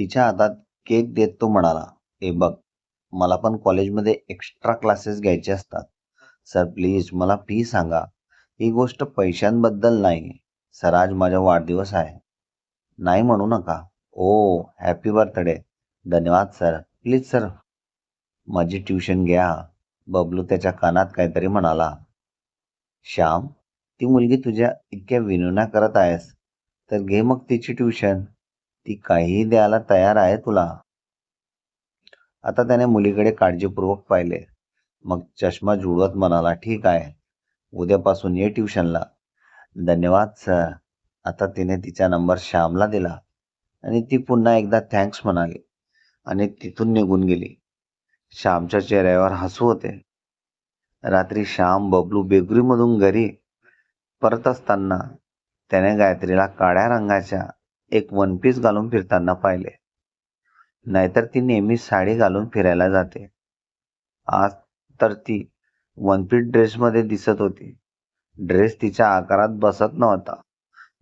तिच्या हातात केक देत तो म्हणाला, "हे बघ, मला पण कॉलेजमध्ये एक्स्ट्रा क्लासेस घ्यायचे असतात. सर प्लीज मला फी सांगा. ही गोष्ट पैशांबद्दल नाही. सर आज माझा वाढदिवस आहे. नाही म्हणू नका. Oh happy birthday. धन्यवाद सर. प्लीज सर माझी ट्युशन घ्या. बबलू त्याच्या कानात काहीतरी म्हणाला. श्याम, ती मुलगी तुझ्या इतक्या विनवण्या करत आहेस तर घे मग तिची ट्युशन. ती काहीही द्यायला तयार आहे तुला. आता त्याने मुलीकडे काळजीपूर्वक पाहिले. मग चष्मा जुळवत म्हणाला, ठीक आहे. उद्यापासून ये ट्युशनला. धन्यवाद सर. आता तिने तिचा नंबर श्यामला दिला आणि ती पुन्हा एकदा थँक्स म्हणाली आणि तिथून निघून गेली. श्यामच्या चेहऱ्यावर हसू होते. रात्री श्याम बबलू बेगरीमधून घरी परत असताना त्याने गायत्रीला काळ्या रंगाच्या एक वन पीस घालून फिरताना पाहिले. नाहीतर ती नेहमी साडी घालून फिरायला जाते. आज तर ती वन पीस ड्रेसमध्ये दिसत होती. ड्रेस तिच्या आकारात बसत नव्हता.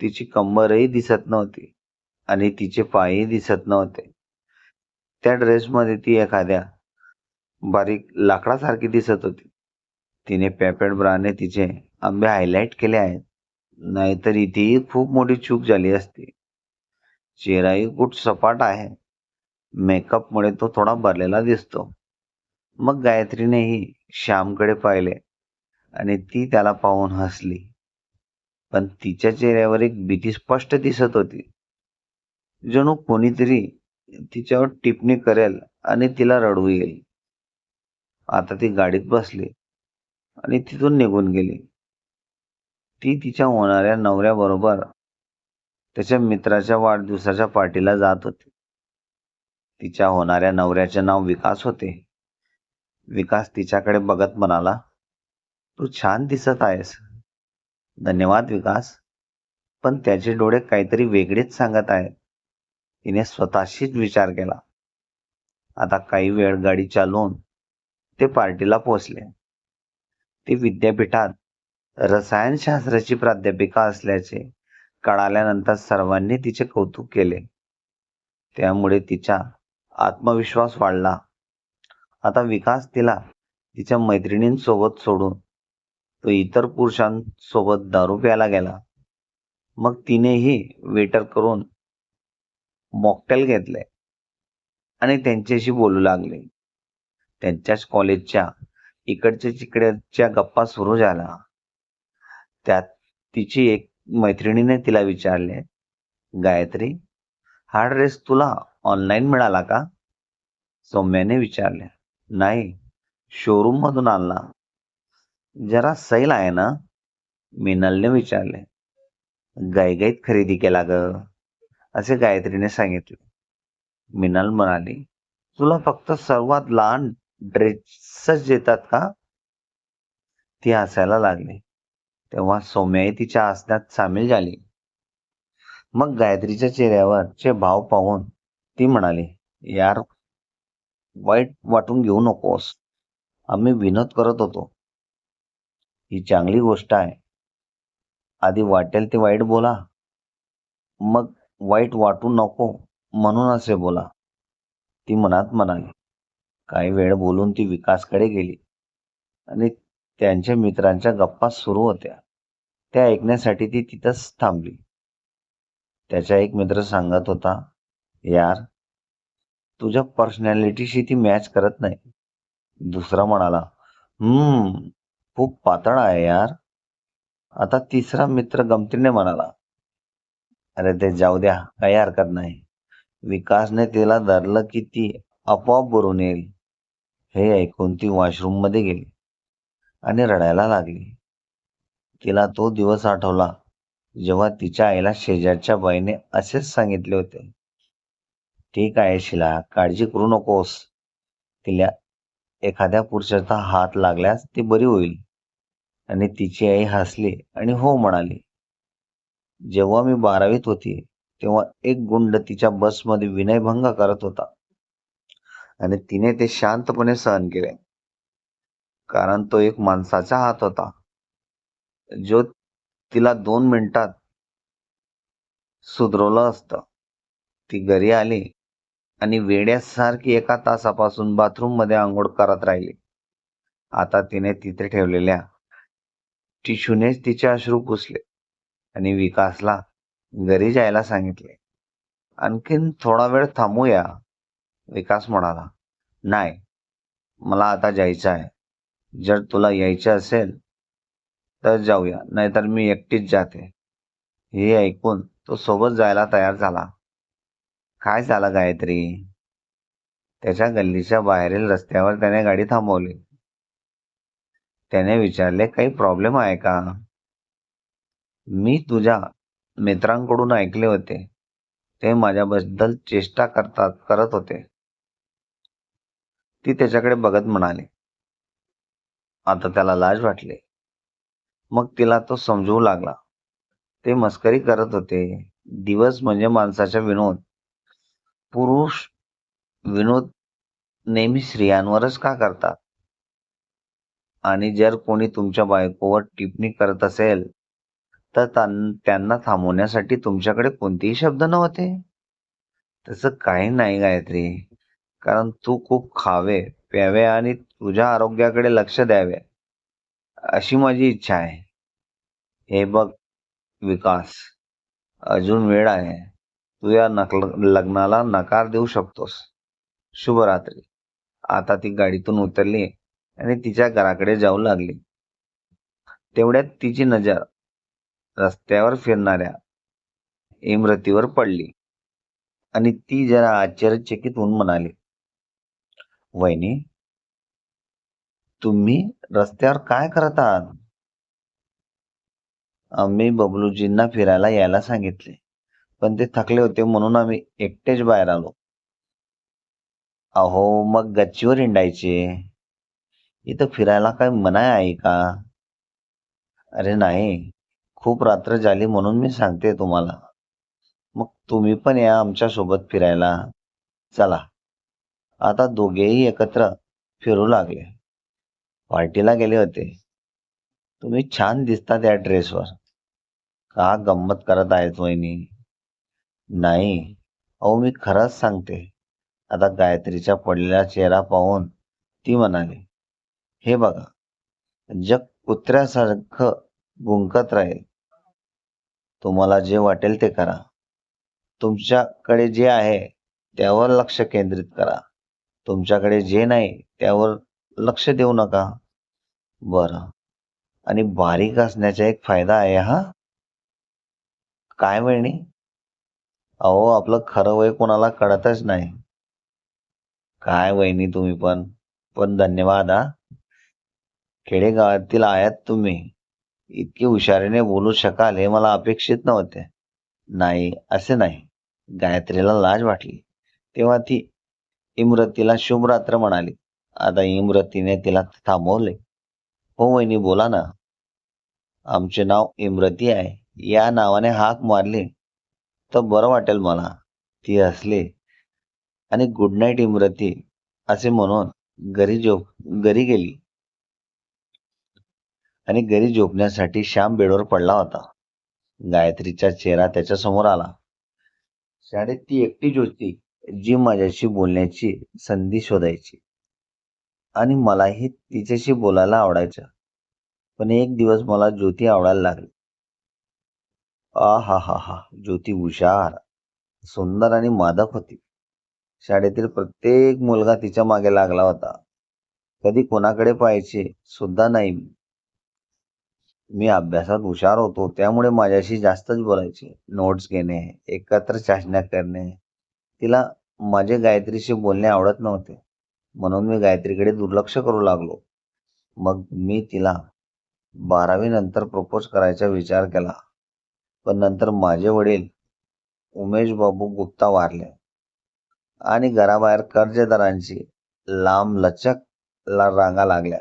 तिची कंबरही दिसत नव्हती आणि तिचे पायही दिसत नव्हते. त्या ड्रेसमध्ये ती एखाद्या बारीक लाकडासारखी दिसत होती. तिने पॅपेट ब्राने तिचे आंबे हायलाइट केले आहेत. नाहीतर इथेही खूप मोठी चूक झाली असती. चेहराही कुठ सपाट आहे. मेकअपमुळे तो थोडा भरलेला दिसतो. मग गायत्रीनेही श्यामकडे पाहिले आणि ती त्याला पाहून हसली. पण तिच्या चेहऱ्यावर एक भीती स्पष्ट दिसत होती. जणू कोणीतरी तिच्यावर टिप्पणी करेल आणि तिला रडू येईल. आता ती गाडीत बसली आणि तिथून निघून गेली. ती तिच्या होणाऱ्या नवऱ्याबरोबर त्याच्या मित्राच्या वाढदिवसाच्या पार्टीला जात होती. तिच्या होणाऱ्या नवऱ्याचे नाव विकास होते. विकास तिच्याकडे बघत म्हणाला, तू छान दिसत आहेस. धन्यवाद विकास. पण त्याचे डोळे काहीतरी वेगळेच सांगत आहेत. तिने स्वतःशीच विचार केला. आता काही वेळ गाडी चालवून ते पार्टीला पोहोचले. ते विद्यापीठात रसायनशास्त्राची प्राध्यापिका असल्याचे कळाल्यानंतर सर्वांनी तिचे कौतुक केले. त्यामुळे तिचा आत्मविश्वास वाढला. आता विकास तिला तिच्या मैत्रिणींसोबत सोडून तो इतर पुरुषांसोबत दारू प्यायला गेला. मग तिनेही वेटर करून मॉकटेल घेतले आणि त्यांच्याशी बोलू लागले. त्यांच्याच कॉलेजच्या इकडच्या तिकडच्या गप्पा सुरू झाला त्यात तिची एक मैत्रिणीने तिला विचारले, गायत्री, हा ड्रेस तुला ऑनलाईन मिळाला का? सौम्याने विचारले. नाही, शोरूम मधून आणला. जरा सैल आहे ना? मिनलने विचारले. गाईगाईत खरेदी केला ग, असे गायत्रीने सांगितले. मिनल म्हणाली, तुला फक्त सर्वात लहान ड्रेसच देतात का? ती हसायला लागली. तेव्हा सौम्याही तिच्या आसनात सामील झाली. मग गायत्रीच्या चेहऱ्यावरचे भाव पाहून ती म्हणाली, यार वाईट वाटून घेऊ नकोस. आम्ही विनोद करत होतो. ही चांगली गोष्ट आहे. आधी वाटेल ते वाईट बोला. मग वाईट वाटू नको म्हणून असे बोला. ती मनात म्हणाली. काही वेळ बोलून ती विकासकडे गेली आणि त्यांच्या मित्रांच्या गप्पा सुरू होत्या. त्या ऐकण्यासाठी ती तिथंच थांबली. त्याचा एक मित्र सांगत होता, यार तुझ्या पर्सनॅलिटीशी ती मॅच करत नाही. दुसरा म्हणाला, हम्म खूप पातळ आहे यार. आता तिसरा मित्र गमतीने म्हणाला, अरे ते जाऊ द्या, काही हरकत नाही. विकासने तिला धरलं की ती आपोआप भरून येईल. हे ऐकून ती वॉशरूममध्ये गेली आणि रडायला लागली. तिला तो दिवस आठवला जेव्हा तिच्या आईला शेजारच्या बाईने असेच सांगितले होते. ठीक आहे शिला, काळजी करू नकोस. तिला एखाद्या पुरुषाचा हात लागल्यास ती बरी होईल. आणि तिची आई हसली आणि हो म्हणाली. जेव्हा मी बारावीत होती तेव्हा एक गुंड तिच्या बसमध्ये विनयभंग करत होता आणि तिने ते शांतपणे सहन केले. कारण तो एक माणसाचा हात होता. जो तिला दोन मिनिटात सुधरवलं असतं. ती घरी आली आणि वेड्यासारखी एका तासापासून बाथरूममध्ये आंघोळ करत राहिली आता तिने तिथे ठेवलेल्या टिशूनेच तिचे अश्रू पुसले आणि विकासला घरी जायला सांगितले आणखीन थोडा वेळ थांबूया विकास म्हणाला नाही मला आता जायचं आहे जर तुला यायचं असेल तर जाऊया. नाहीतर मी एकटीच जाते. हे ऐकून तो सोबत जायला तयार झाला. काय झालं गायत्री? त्याच्या गल्लीच्या बाहेरील रस्त्यावर त्याने गाडी थांबवली. त्याने विचारले काही प्रॉब्लेम आहे का? मी तुझ्या मित्रांकडून ऐकले होते. ते माझ्याबद्दल चेष्टा करतात करत होते. ती त्याच्याकडे बघत म्हणाली. आता त्याला लाज वाटली. मग तिला तो समजवू लागला. ते मस्करी करत होते. दिवस म्हणजे माणसाचा विनोद. पुरुष विनोद नेहमी स्त्रियांवरच का करतात? आणि जर कोणी तुमच्या बायकोवर टिप्पणी करत असेल तर त्यां- त्यांना थांबवण्यासाठी तुमच्याकडे कोणतेही शब्द नव्हते. तसं काही नाही गायत्री. कारण तू खूप खावे प्यावे आणि तुझ्या आरोग्याकडे लक्ष द्यावे अशी माझी इच्छा आहे. हे बघ विकास अजून वेळ आहे. तू या नकल लग्नाला नकार देऊ शकतोस. शुभरात्री आता ती गाडीतून उतरली आणि तिच्या घराकडे जाऊ लागली. तेवढ्यात तिची नजर रस्त्यावर फिरणाऱ्या इमरतीवर पडली आणि ती जरा आश्चर्यचकित होऊन म्हणाली वहिनी तुम्ही रस्त्यावर काय करत आहात आम्ही बबलूजींना फिरायला यायला सांगितले. पण ते थकले होते म्हणून आम्ही एकटेच बाहेर आलो. अहो मग गच्चीवर हिंडायचे. इथं फिरायला काय मनाय आहे का? अरे नाही खूप रात्र झाली म्हणून मी सांगते तुम्हाला. मग तुम्ही पण या आमच्यासोबत फिरायला. चला. आता दोघेही एकत्र फिरू लागले. पार्टीला गेले होते. तुम्ही छान दिसता त्या ड्रेसवर. का गंमत करत आहेत वहिनी? नाही. अहो मी खरंच सांगते. आता गायत्रीचा पडलेला चेहरा पाहून ती म्हणाली हे बघा जग कुत्र्यासारखं गुंकत राहील. तुम्हाला जे वाटेल ते करा. तुमच्याकडे जे आहे त्यावर लक्ष केंद्रित करा. तुमच्याकडे जे नाही त्यावर लक्ष देऊ नका. बरं. आणि बारीक असण्याचा एक फायदा आहे हा. काय वहिनी? अहो आपलं खरं वय कोणाला कळतच नाही. काय वहिनी तुम्ही पण? पण धन्यवाद हा. खेडेगावातील आयात तुम्ही. इतकी हुशारीने बोलू शकाल हे मला अपेक्षित नव्हते. नाही असे नाही. गायत्रीला लाज वाटली. तेव्हा ती इमरतीला शुभ रात्र म्हणाली. आता इमरतीने तिला थांबवले. हो वहिनी बोला ना. आमचे नाव इमरती आहे. या नावाने हाक मारली तर बरं वाटेल मला. ती हसली. आणि गुड नाईट इमरती असे म्हणून घरी झोप घरी गेली. आणि घरी झोपण्यासाठी श्याम बेडवर पडला होता. गायत्रीचा चेहरा त्याच्यासमोर आला. शाळेत ती एकटीच होती जी माझ्याशी बोलण्याची संधी शोधायची. आणि मलाही तिच्याशी बोलायला आवडायचं. पण एक दिवस मला ज्योती आवडायला लागली. आ हा हा हा ज्योती हुशार सुंदर आणि मादक होती. शाळेतील प्रत्येक मुलगा तिच्यामागे लागला होता. कधी कोणाकडे पाहायचे सुद्धा नाही. मी. अभ्यासात हुशार होतो त्यामुळे माझ्याशी जास्तच बोलायचे. नोट्स घेणे एकत्र चाचण्या करणे तिला माझे गायत्रीशी बोलणे आवडत नव्हते. म्हणून मी गायत्रीकडे दुर्लक्ष करू लागलो. मग मी तिला बारावी नंतर प्रपोज करायचा विचार केला. पण नंतर माझे वडील उमेश बाबू गुप्ता वारले. आणि घराबाहेर कर्जदारांची लांब लचक ला रांगा लागल्या.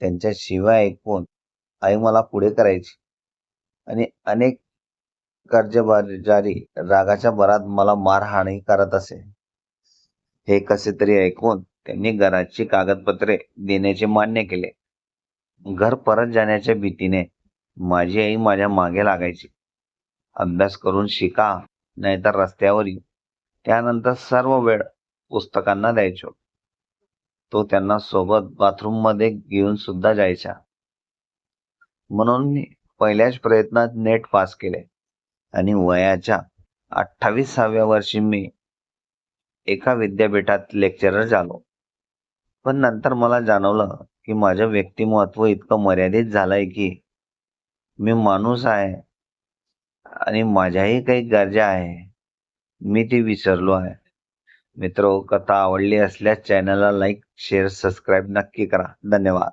त्यांच्या शिवाय ऐकून आई मला पुढे करायची. आणि अनेक कर्जबाजारी रागाच्या भरात मला मारहाणी करत असे. हे कसे तरी ऐकून त्यांनी घराची कागदपत्रे देण्याचे मान्य केले. घर परत जाण्याच्या भीतीने माझी आई माझ्या मागे लागायची. अभ्यास करून शिका नाहीतर रस्त्यावर येऊ त्यानंतर सर्व वेळ पुस्तकांना द्यायचो. तो त्यांना सोबत बाथरूममध्ये घेऊन सुद्धा जायचा. म्हणून मी पहिल्याच प्रयत्नात नेट पास केले. आणि वयाच्या अठ्ठावीसाव्या वर्षी मी एका विद्यापीठात लेक्चरर झालो. पण नंतर मला जाणवलं की माझं व्यक्तिमत्व इतकं मर्यादित झालंय की मी माणूस आहे आणि माझ्याही काही गरजा आहे. मी ती विसरलो आहे. मित्र कथा आवडली असल्यास चॅनलला लाईक शेअर सबस्क्राईब नक्की करा. धन्यवाद.